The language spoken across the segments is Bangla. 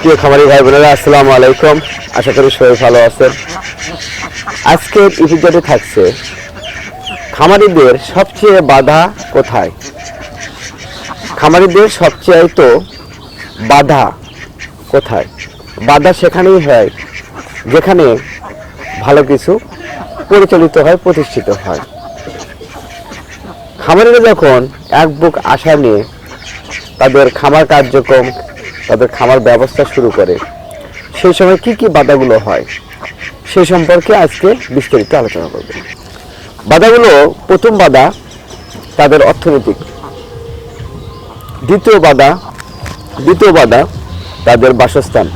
প্রিয় খামারি ভাই বোনেরা, আসসালামু আলাইকুম। আশা করি সবাই ভালো আছেন। আজকের এপিসোডে থাকছে, খামারিদের সবচেয়ে বাধা কোথায়? খামারিদের সবচেয়ে তো বাধা কোথায়? বাধা সেখানেই হয় যেখানে ভালো কিছু পরিচালিত হয়, প্রতিষ্ঠিত হয়। খামারিরা যখন এক বুক আশা নিয়ে তাদের খামার কার্যক্রম তাদের খামার ব্যবস্থা শুরু করে। সেই সময় কি কি বাধাগুলো হয় সেই সম্পর্কে আজকে বিস্তারিত আলোচনা করব। বাধাগুলো, প্রথম বাধা, তাদের অর্থনৈতিক। দ্বিতীয় বাধা দ্বিতীয় বাধা, তাদের বাসস্থান।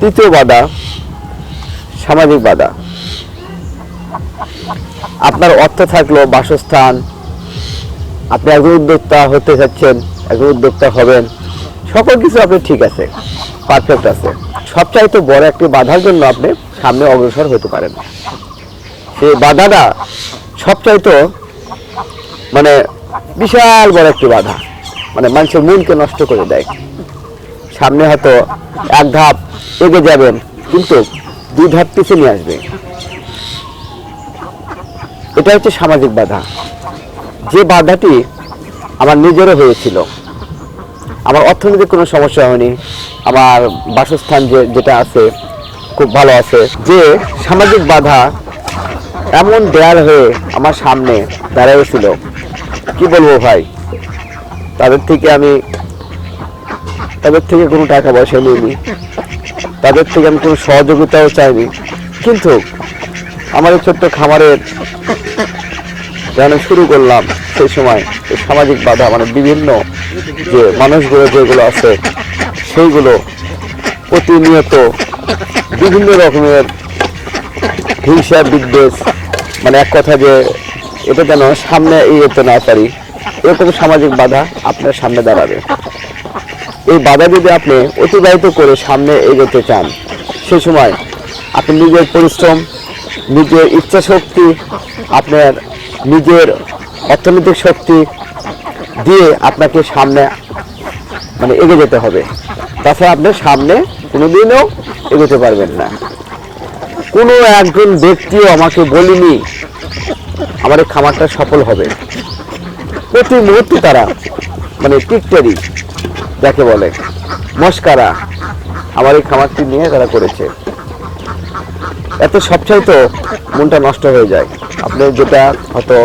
তৃতীয় বাধা, সামাজিক বাধা। আপনার অর্থ থাকল বাসস্থান। আপনি একজন উদ্যোক্তা হতে যাচ্ছেন। একজন উদ্যোক্তা হবেন। সকল কিছু আপনি ঠিক আছে পারফেক্ট আছে। সবচাইতে বড় একটি বাধার জন্য আপনি সামনে অগ্রসর হতে পারেন। সেই বাধাটা সবচাইতে মানে বিশাল বড় একটি বাধা। মানে মানুষের মনকে নষ্ট করে দেয়। সামনে হয়তো এক ধাপ এগে যাবেন, কিন্তু দুই ধাপ পিছিয়ে নিয়ে আসবে। এটা হচ্ছে সামাজিক বাধা। যে বাধাটি আমার নিজেরও হয়েছিল আমার অর্থনৈতিক কোনো সমস্যা হয়নি। আমার বাসস্থান যে, যেটা আছে, খুব ভালো আছে। যে সামাজিক বাধা এমন দেয়াল হয়ে আমার সামনে দাঁড়িয়েছিল কি বলব ভাই? তাদের থেকে আমি, তাদের থেকে কোনো টাকা পয়সা নিইনি। তাদের থেকে আমি কোনো সহযোগিতাও চাইনি। কিন্তু আমার ছোট্ট খামারের যখন শুরু করলাম সেই সময় সামাজিক বাধা মানে বিভিন্ন যে মানুষগুলো যেগুলো আছে, সেইগুলো প্রতিনিয়ত বিভিন্ন রকমের হিংসা, বিদ্বেষ মানে এক কথা যে এটা যেন সামনে এগোতে না পারি, এরকম সামাজিক বাধা আপনার সামনে দাঁড়াবে। এই বাধা যদি আপনি অতিবাহিত করে সামনে এগোতে চান, সে সময় আপনি নিজের পরিশ্রম, নিজের ইচ্ছা শক্তি আপনার নিজের অর্থনৈতিক শক্তি দিয়ে আপনাকে সামনে মানে এগিয়ে যেতে হবে। তাছাড়া আপনি সামনে কোনোদিনও এগোতে পারবেন না। কোনো একজন ব্যক্তিও আমাকে বলিনি, আমার এই খামারটা সফল হবে। প্রতি মুহূর্তে তারা মানে টিকটারি, যাকে বলে, মস্কারা, আমার এই খামারটি নিয়ে তারা করেছে। এত সবচাই তো মনটা নষ্ট হয়ে যায়। আপনি যেটা হয়তো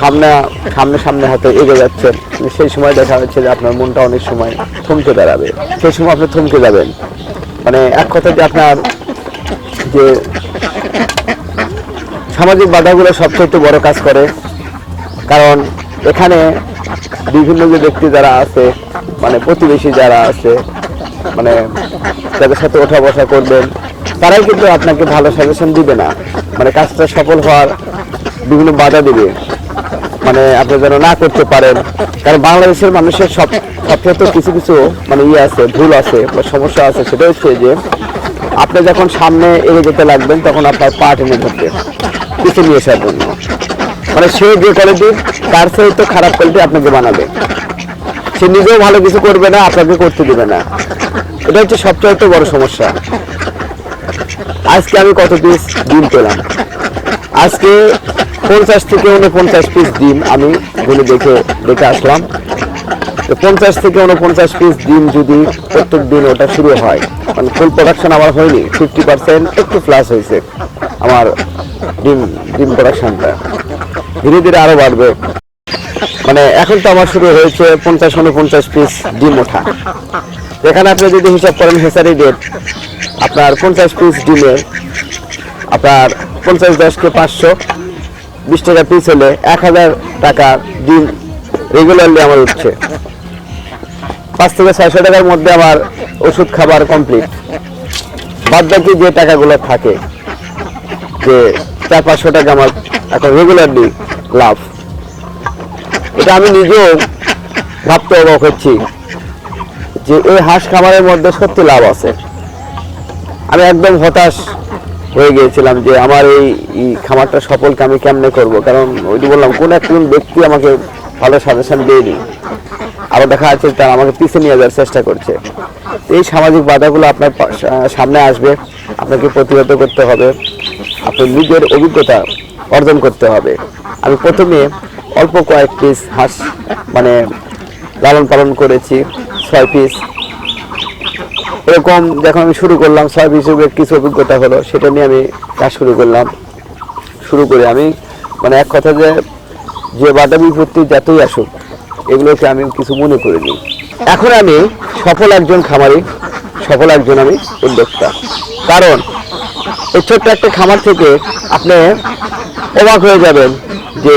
সামনে সামনে সামনে হয়তো এগিয়ে কিন্তু সেই সময় দেখা যাচ্ছে যে আপনার মনটা অনেক সময় থমকে দাঁড়াবে। সেই সময় আপনি থমকে যাবেন। মানে এক কথা যে আপনার যে সামাজিক বাধাগুলো সবচেয়ে বড় কাজ করে। কারণ এখানে বিভিন্ন যে ব্যক্তি যারা আছে মানে প্রতিবেশী যারা আছে মানে যাদের সাথে ওঠা বসা করবেন, তারাই কিন্তু আপনাকে ভালো সাজেশন দিবে না। মানে কাজটা সফল হওয়ার বিভিন্ন বাধা দিবে। মানে আপনি যেন না করতে পারেন। কারণ বাংলাদেশের মানুষের সব সবচেয়ে তো কিছু কিছু মানে ইয়ে আছে, ভুল আছে সমস্যা আছে। সেটা হচ্ছে যে, আপনি যখন সামনে এগিয়ে যেতে লাগবেন, তখন আপনার পা টেনে ধরবে কিছু নিয়ে আসার জন্য। মানে সে যে কোয়ালিটির তার সেই তো খারাপ কোয়ালিটি আপনাকে বানাবে। সে নিজেও ভালো কিছু করবে না, আপনাকে করতে দেবে না। এটা হচ্ছে সবচেয়ে বড় সমস্যা। আজকে আমি কত পিস ডিম পেলাম। আজকে পঞ্চাশ থেকে উনপঞ্চাশ পিস ডিম আমি গুলো দেখে দেখে আসলাম। তো পঞ্চাশ থেকে উনপঞ্চাশ পিস ডিম যদি প্রত্যেক দিন ওটা শুরু হয় মানে ফুল প্রোডাকশন আমার হয়নি ফিফটি পার্সেন্ট একটু প্লাস হয়েছে আমার ডিম ডিম প্রোডাকশনটা ধীরে ধীরে আরও বাড়বে। মানে এখন তো আমার শুরু হয়েছে পঞ্চাশ উনপঞ্চাশ পিস ডিম ওঠা। এখানে আপনি যদি হিসাব করেন হেসারি রেট আপনার পঞ্চাশ পিস ডিমে আপনার পঞ্চাশ দশকে পাঁচশো বিশ টাকা পিস হলে এক হাজার টাকা দিন রেগুলারলি আমার উঠছে। পাঁচ থেকে ছয়শো টাকার মধ্যে আমার ওষুধ খাবার কমপ্লিট বাদ বাকি যে টাকাগুলো থাকে, যে চার পাঁচশো টাকা আমার এখন রেগুলারলি লাভ। এটা আমি নিজেও ভাবতে অবাক হচ্ছি যে এই হাঁস খামারের মধ্যে সত্যি লাভ আছে। আমি একদম হতাশ হয়ে গিয়েছিলাম যে আমার এই খামারটা সফলকে আমি কেমনে করব? কারণ ওইটি বললাম, কোন একজন ব্যক্তি আমাকে ভালো সাজেশন দেয়নি। আবার দেখা যাচ্ছে তারা আমাকে পিছিয়ে নিয়ে যাওয়ার চেষ্টা করছে। এই সামাজিক বাধাগুলো আপনার সামনে আসবে। আপনাকে প্রতিহত করতে হবে। আপনার নিজের অভিজ্ঞতা অর্জন করতে হবে। আমি প্রথমে অল্প কয়েক পিস হাঁস মানে লালন পালন করেছি, ছয় পিস এরকম যখন আমি শুরু করলাম, ছয় পিস কিছু অভিজ্ঞতা হলো, সেটা নিয়ে আমি কাজ শুরু করলাম। শুরু করে আমি মানে এক কথা যে যে বাধা বিপত্তি যতই আসুক, এগুলোকে আমি কিছু মনে করিনি। এখন আমি সফল একজন খামারি, সফল একজন আমি উদ্যোক্তা। কারণ, এই ছোট্ট একটা খামার থেকে আপনি অবাক হয়ে যাবেন যে,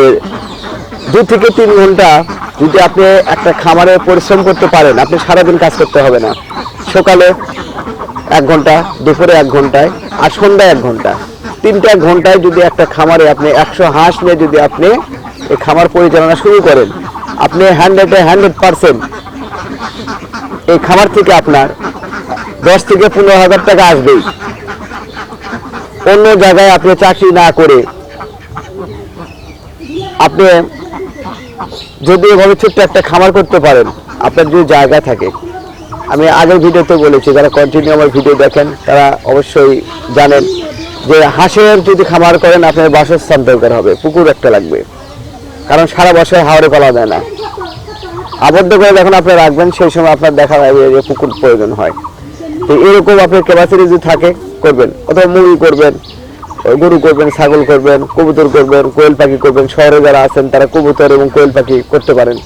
দু থেকে তিন ঘণ্টা যদি আপনি একটা খামারে পরিশ্রম করতে পারেন, আপনি সারাদিন কাজ করতে হবে না। সকালে এক ঘণ্টা, দুপুরে এক ঘন্টায়, আর সন্ধ্যায় এক ঘণ্টা। তিনটা ঘন্টায় যদি একটা খামারে আপনি একশো হাঁস নিয়ে যদি আপনি এই খামার পরিচালনা শুরু করেন, আপনি হান্ড্রেডে হান্ড্রেড পার্সেন্ট এই খামার থেকে আপনার দশ থেকে পনেরো হাজার টাকা আসবেই। অন্য জায়গায় আপনি চাকরি না করে আপনি যদি এভাবে ছোট্ট একটা খামার করতে পারেন, আপনার যদি জায়গা থাকে আমি আগের ভিডিওতে বলেছি, যারা কন্টিনিউ আমার ভিডিও দেখেন, তারা অবশ্যই জানেন যে হাঁসের যদি খামার করেন, আপনার বাসস্থান দরকার হবে, পুকুর একটা লাগবে। কারণ সারা বছর হাওড়ে পালা যায় না। আবদ্ধ করে যখন আপনি রাখবেন, সেই সময় আপনার দেখা যাবে যে পুকুর প্রয়োজন হয়। তো এরকম আপনার ক্যাপাসিটি যদি থাকে, করবেন। অথবা মুরগি করবেন গরু করবেন, ছাগল করবেন, কবুতর করবেন, কোয়েল পাখি করবেন। শহরে যারা আছেন, তারা কবুতর এবং কোয়েল পাখি করতে পারেন।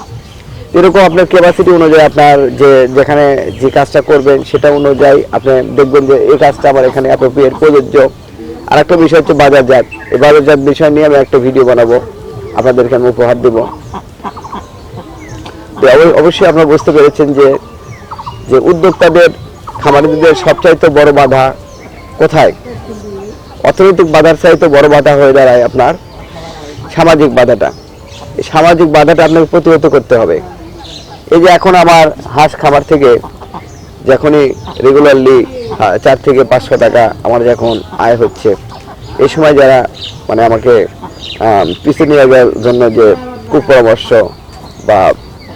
এরকম আপনার ক্যাপাসিটি অনুযায়ী আপনার যে, যেখানে যে কাজটা করবেন সেটা অনুযায়ী আপনি দেখবেন যে এই কাজটা আমার এখানে অ্যাপ্রোপ্রিয়েট প্রযোজ্য। আর একটা বিষয় হচ্ছে বাজারজাত এই বাজারজাত বিষয় নিয়ে আমি একটা ভিডিও বানাবো। আপনাদেরকে আমি উপহার দেবো। তো অবশ্যই আপনারা বুঝতে পেরেছেন যে যে উদ্যোক্তাদের, খামারিদের সবচাইতে বড় বাধা কোথায়? অর্থনৈতিক বাধার চাইতে বড় বাধা হয়ে দাঁড়ায় আপনার সামাজিক বাধাটা। সামাজিক বাধাটা আপনাকে প্রতিহত করতে হবে। এই যে এখন আমার হাঁস খামার থেকে যখনই রেগুলারলি চার থেকে পাঁচশো টাকা আমার যখন আয় হচ্ছে এই সময় যারা মানে আমাকে আম, পিছিয়ে নিয়ে যাওয়ার জন্য যে কুপরামর্শ বা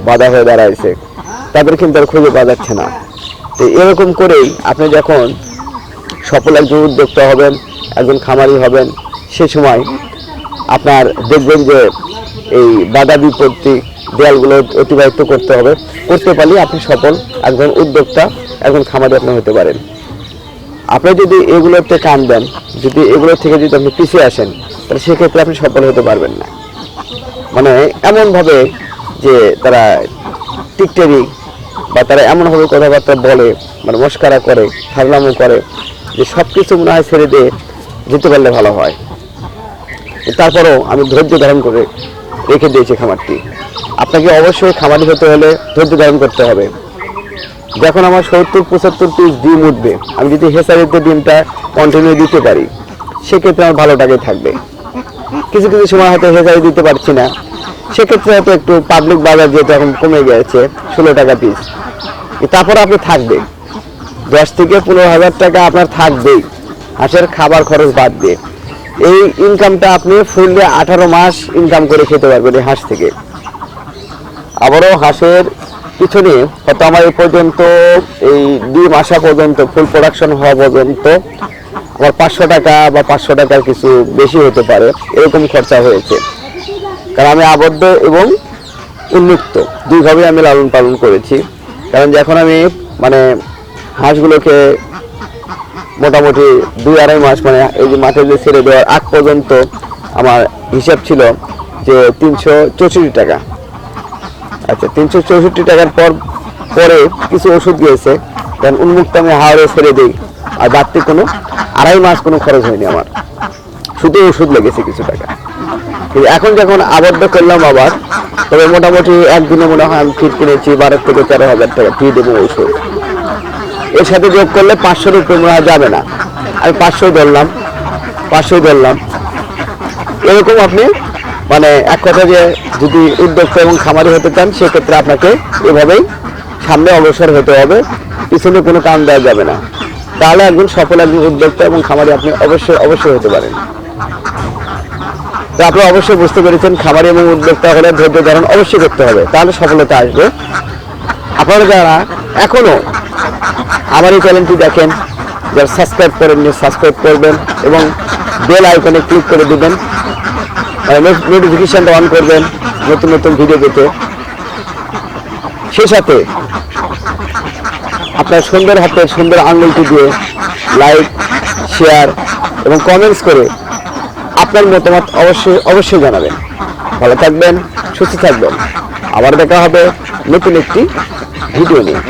বাধা হয়ে দাঁড়াইছে তাদের কিন্তু আর খুঁজে পাওয়া যাচ্ছে না। তো এরকম করেই আপনি যখন সফল একজন উদ্যোক্তা হবেন একজন খামারি হবেন সে সময় আপনার দেখবেন যে এই বাধা বিপত্তি দেয়ালগুলো অতিবাহিত করতে হবে। করতে পারলে আপনি সফল একজন উদ্যোক্তা, একজন খামারি আপনি হতে পারেন। আপনি যদি এগুলোতে কান দেন, যদি এগুলো থেকে যদি আপনি পিছিয়ে আসেন, তাহলে সেক্ষেত্রে আপনি সফল হতে পারবেন না। মানে এমনভাবে যে তারা টিকটেরি বা তারা এমনভাবে কথাবার্তা বলে মানে মস্কারা করে, ফাজলামো করে, যে সব কিছু মনে হয় ছেড়ে দিয়ে যেতে পারলে ভালো হয়। তারপরও আমি ধৈর্য ধারণ করে রেখে দিয়েছি খামারটি। আপনাকে অবশ্যই খামারি হতে হলে ধৈর্য ধারণ করতে হবে। যখন আমার সত্তর, পঁচাত্তর পিস ডিম উঠবে, আমি যদি হেসারিতে ডিমটা কন্টিনিউ দিতে পারি, সেক্ষেত্রে আমার ভালো টাকাই থাকবে। কিছু কিছু সময় হয়তো হেসারি দিতে পারছি না, সেক্ষেত্রে হয়তো একটু পাবলিক বাজার যেহেতু এখন কমে গেছে, ষোলো টাকা পিস তারপর আপনি থাকবে দশ থেকে পনেরো হাজার টাকা আপনার থাকবেই। হাঁসের খাবার খরচ বাদ দিয়ে। এই ইনকামটা আপনি ফুললে আঠারো মাস ইনকাম করে খেতে পারবেন এই হাঁস থেকে। আবারও হাঁসের পিছনে, হয়তো আমার এই পর্যন্ত, এই ডিম আসা পর্যন্ত ফুল প্রোডাকশন হওয়া পর্যন্ত, আমার পাঁচশো টাকা বা পাঁচশো টাকার কিছু বেশি হতে পারে, এরকম খরচা হয়েছে। কারণ আমি আবদ্ধ এবং উন্মুক্ত দুইভাবে আমি লালন পালন করেছি। কারণ যখন আমি মানে হাঁসগুলোকে মোটামুটি দুই আড়াই মাস মানে এই যে মাঠে যে ছেড়ে দেওয়ার আগ পর্যন্ত আমার হিসাব ছিল যে তিনশো চৌষট্টি টাকা। আচ্ছা তিনশো চৌষট্টি টাকার পর, পরে কিছু ওষুধ গিয়েছে, কারণ উন্মুক্ত আমি হাওড়ে ছেড়ে দিই, আর বাড়তি কোনো আড়াই মাস কোনো খরচ হয়নি আমার। শুধু ওষুধ লেগেছে কিছু টাকা। এখন যখন আবদ্ধ করলাম আবার, তবে মোটামুটি একদিনে মনে হয় আমি ফিট কিনেছি, বারো থেকে তেরো হাজার টাকা ফিট দেবো ওষুধ। এর সাথে যোগ করলে পাঁচশোর উপরে মনে হয় যাবে না। আমি পাঁচশোই ধরলাম পাঁচশোই ধরলাম। এরকম আপনি মানে এক কথা যে যদি উদ্যোক্তা এবং খামারি হতে চান, সেক্ষেত্রে আপনাকে এভাবেই সামনে অগ্রসর হতে হবে। পিছনে কোনো কাম দেওয়া যাবে না। তাহলে একজন সফল একজন উদ্যোক্তা এবং খামারি আপনি অবশ্যই অবশ্যই হতে পারেন। তো আপনি অবশ্যই বুঝতে পেরেছেন, খামারি এবং উদ্যোক্তা হলে ধৈর্য ধারণ অবশ্যই করতে হবে। তাহলে সফলতা আসবে। আপনারা যারা এখনও আমার এই চ্যানেলটি দেখেন, যারা সাবস্ক্রাইব করেননি, সাবস্ক্রাইব করবেন এবং বেল আইকনে ক্লিক করে দেবেন। নোটিফিকেশনটা অন করবেন, নতুন নতুন ভিডিও পেতে সেই সাথে আপনার সুন্দর হাতে সুন্দর আঙুলটি দিয়ে লাইক শেয়ার এবং কমেন্টস করে আপনার মতামত অবশ্যই অবশ্যই জানাবেন। ভালো থাকবেন, সুস্থ থাকবেন। আবার দেখা হবে নতুন একটি ভিডিও নিয়ে।